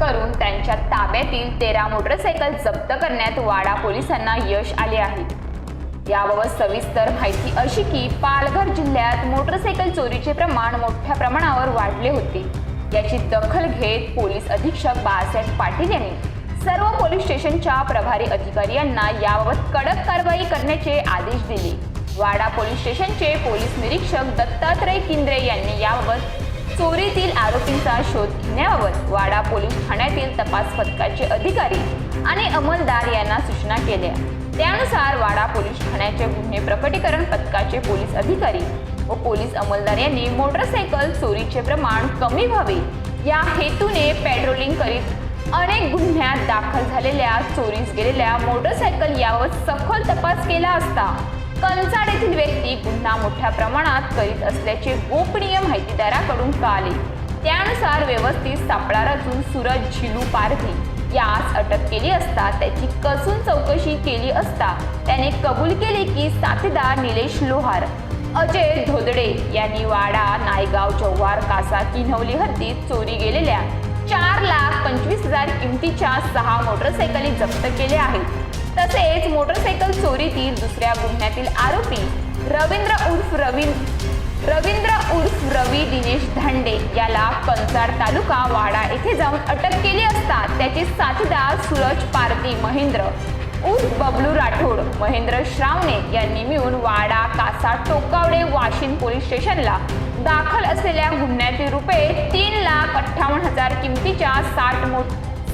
करून त्यांच्या ताब्यातील तेरा मोटरसायकल जप्त करण्यात वाडा पोलिसांना यश आले आहे. याबाबत सविस्तर माहिती अशी की पालघर जिल्ह्यात मोटरसायकल चोरीचे प्रमाण मोठ्या प्रमाणावर वाढले होते. याची दखल घेत पोलीस अधीक्षक बाळासाहेब पाटील यांनी सर्व पोलीस स्टेशनच्या प्रभारी अधिकारी यांना याबाबत कडक कारवाई करण्याचे आदेश दिले. वाडा पोलीस स्टेशनचे पोलीस निरीक्षक दत्तात्रय किंद्रे यांनी याबाबत चोरीतील आरोपींचा शोध घेण्याबाबत वाडा पोलीस ठाण्यातील तपास पथकाचे अधिकारी आणि अंमलदार यांना सूचना केल्या. त्यानुसार वाडा पोलीस ठाण्याचे गुन्हे प्रकटीकरण पथकाचे पोलीस अधिकारी व पोलीस अंमलदार यांनी मोटरसायकल चोरीचे प्रमाण कमी व्हावे. या हेतूने पेट्रोलिंग करीत अनेक गुन्ह्यात दाखल झालेल्या चोरीस गेलेल्या मोटरसायकल यावर सखोल तपास केला असता कंचाड येथील व्यक्ती गुन्हा मोठ्या प्रमाणात करीत असल्याचे गोपनीय माहिती माहितीदाराकडून कळाले त्यानुसार व्यवस्थित सापळा रचून सूरज झिलू पारधी. यास अटक केली असता त्याची कसून चौकशी केली असता त्याने कबूल केले की साथीदार निलेश लोहार अजय धोदडे यांनी वाडा नायगाव जव्हार कासा किन्हवली हद्दीत चोरी गेलेल्या चार लाख पंचवीस हजार किमतीच्या सहा मोटरसायकली जप्त केल्या आहेत. तसेच मोटरसायकल चोरीतील दुसऱ्या गुन्ह्यातील आरोपी रवींद्र उर्फ रवींद्र रवींद्र उर्फ रवी दिनेश धांडे याला कंसार तालुका वाडा येथे जाऊन अटक केली असता त्याचे साथीदार सूरज पारती महेंद्र उर्फ बबलू राठोड महेंद्र श्रावणे यांनी मिळून वाडा कासा टोकावडे वाशिम पोलीस स्टेशनला दाखल असलेल्या गुन्ह्यातील रुपये तीन लाख अठ्ठावन्न हजार किमतीच्या साठ मोठ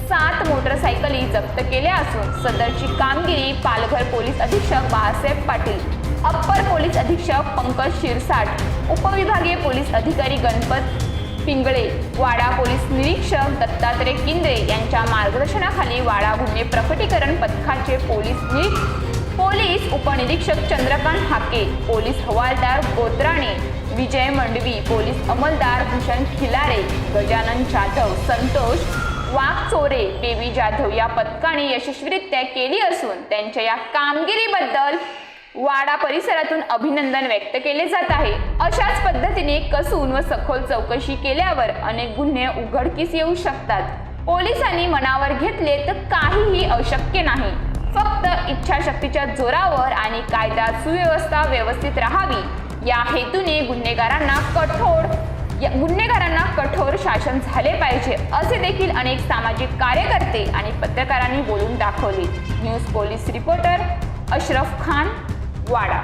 सात मोटरसायकली जप्त केल्या असून सदरची कामगिरी पालघर पोलीस अधीक्षक बाळासाहेब पाटील अप्पर पोलीस अधीक्षक पंकज शिरसाट उपविभागीय पोलीस अधिकारी गणपत पिंगळे वाडा पोलीस निरीक्षक दत्तात्रय किंद्रे यांच्या मार्गदर्शनाखाली वाडा गुन्हे प्रकटीकरण पथकाचे पोलीस निरीक्षक पोलीस उपनिरीक्षक चंद्रकांत हाके पोलीस हवालदार गोत्राणे विजय मंडवी पोलीस अंमलदार भूषण खिलारे गजानन जाधव संतोष वाघचोरे बेबी जाधव या पथकाने यशस्वीरित्या केली असून त्यांच्या या कामगिरीबद्दल वाडा परिसरातून अभिनंदन व्यक्त केले जात आहे. अशाच पद्धतीने कसून व सखोल चौकशी केल्यावर अनेक गुन्हे उघडकीस येऊ शकतात. पोलिसांनी मनावर घेतले तर काहीही अशक्य नाही. फक्त इच्छाशक्तीच्या जोरावर आणि कायदा सुव्यवस्था व्यवस्थित राहावी. या हेतूने गुन्हेगारांना कठोर गुन्हेगारांना कठोर शासन झाले पाहिजे असे देखील अनेक सामाजिक कार्यकर्ते आणि पत्रकारांनी बोलून दाखवले. News police reporter Ashraf Khan. Wada